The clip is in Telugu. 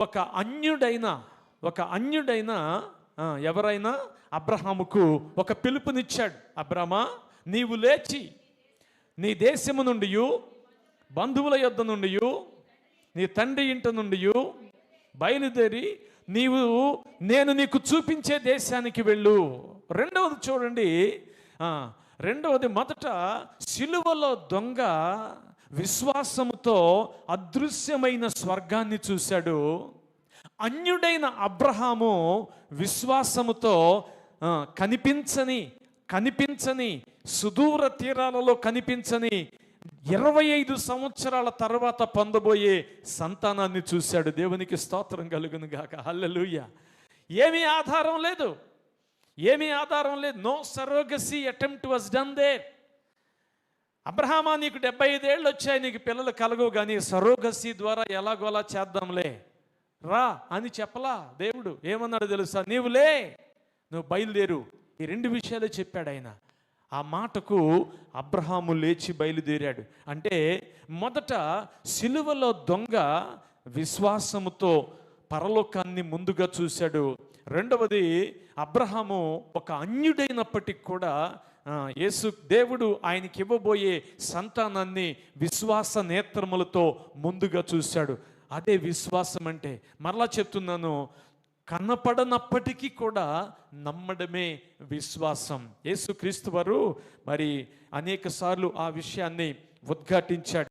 ఒక అన్యుడైన ఒక అన్యుడైన ఎవరైనా అబ్రహాముకు ఒక పిలుపునిచ్చాడు. అబ్రహమా నీవు లేచి నీ దేశము నుండి బంధువుల యొద్ద నుండి నీ తండ్రి ఇంటి నుండి బయలుదేరి నీవు నేను నీకు చూపించే దేశానికి వెళ్ళు. రెండవది చూడండి. రెండవది మొదట సిలువలో దొంగ విశ్వాసముతో అదృశ్యమైన స్వర్గాన్ని చూశాడు. అన్యుడైన అబ్రహాము విశ్వాసముతో కనిపించని కనిపించని సుదూర తీరాలలో కనిపించని ఇరవై ఐదు సంవత్సరాల తర్వాత పొందబోయే సంతానాన్ని చూశాడు. దేవునికి స్తోత్రం కలుగును గాక. హల్లెలూయ. ఏమీ ఆధారం లేదు. ఏమీ ఆధారం లేదు. No surrogacy attempt was done there. అబ్రహామా నీకు డెబ్బై ఐదేళ్ళు వచ్చాయి నీకు పిల్లలు కలగవు కానీ సరోగసి ద్వారా ఎలాగోలా చేద్దాంలే. రా అని చెప్పలా దేవుడు. ఏమన్నాడు తెలుసా? నీవులే నువ్వు బయలుదేరు. ఈ రెండు విషయాలే చెప్పాడు ఆయన. ఆ మాటకు అబ్రహాము లేచి బయలుదేరాడు. అంటే మొదట సిలువలో దొంగ విశ్వాసముతో పరలోకాన్ని ముందుగా చూశాడు. రెండవది అబ్రహాము ఒక అన్యుడైనప్పటికి కూడా యేసు దేవుడు ఆయనకి ఇవ్వబోయే సంతానాన్ని విశ్వాస నేత్రములతో ముందుగా చూశాడు. అదే విశ్వాసం అంటే మరలా చెప్తున్నాను కనపడనప్పటికీ కూడా నమ్మడమే విశ్వాసం. యేసుక్రీస్తు వారు మరి అనేక సార్లు ఆ విషయాన్ని ఉద్ఘాటించాడు.